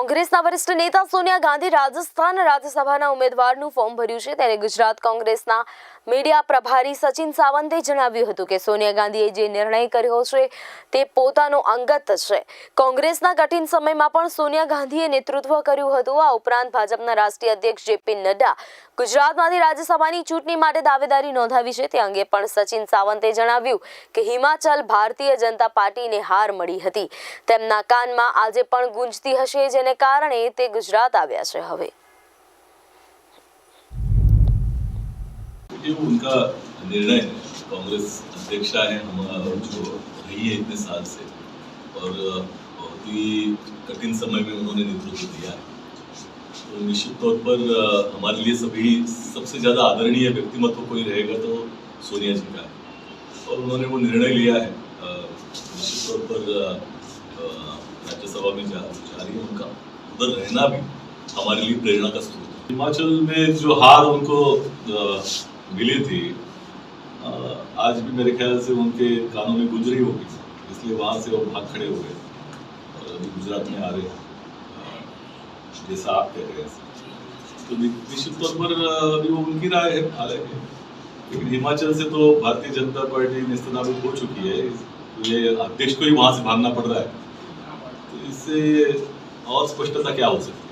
કોંગ્રેસના વરિષ્ઠ નેતા સોનિયા ગાંધી રાજસ્થાન રાજ્યસભાના ઉમેદવારનું ફોર્મ ભર્યું છે. ત્યારે ગુજરાત કોંગ્રેસના મીડિયા પ્રભારી સચિન સાવંતે જણાવ્યું હતું કે સોનિયા ગાંધીએ જે નિર્ણય કર્યો છે તે પોતાનો અંગત છે. કોંગ્રેસના કઠિન સમયમાં પણ સોનિયા ગાંધીએ નેતૃત્વ કર્યું હતું. આ ઉપરાંત ભાજપના રાષ્ટ્રીય અધ્યક્ષ જેપી નડ્ડા ગુજરાતમાંથી રાજ્યસભાની ચૂંટણી માટે દાવેદારી નોંધાવી છે. તે અંગે પણ સચિન સાવંતે જણાવ્યું કે હિમાચલ ભારતીય જનતા પાર્ટીને હાર મળી હતી. તેમના કાનમાં આજે પણ ગુંજતી હશે, જેને કારણે તે ગુજરાત આવ્યા છે હવે ये उनका निर्णय है कांग्रेस अध्यक्षा है हमारा जो रही है इतने साल से और बहुत ही कठिन समय में उन्होंने नेतृत्व दिया है तो निश्चित तौर पर अ, हमारे लिए सभी सबसे ज़्यादा आदरणीय व्यक्तिमत्व कोई रहेगा तो सोनिया जी का है और उन्होंने वो निर्णय लिया है अ, निश्चित तौर पर अ, अ, राज्यसभा में जा जा रही है उनका। उधर रहना भी हमारे लिए प्रेरणा का स्रोत है। हिमाचल में जो हार उनको मिली थी आज भी मेरे ख्याल से उनके कानों में गुजरी होगी। इसलिए वहाँ से वो भाग खड़े हो गए। और अभी गुजरात में आ रहे हैं। जैसा आप कह रहे हैं। तो निश्चित तौर पर अभी वो उनकी राय है, हालाँकि। लेकिन हिमाचल से तो भारतीय जनता पार्टी निस्तनाबूद हो चुकी है। ये अध्यक्ष को ही वहाँ से भागना पड़ रहा है। तो इससे और स्पष्टता क्या हो सकती है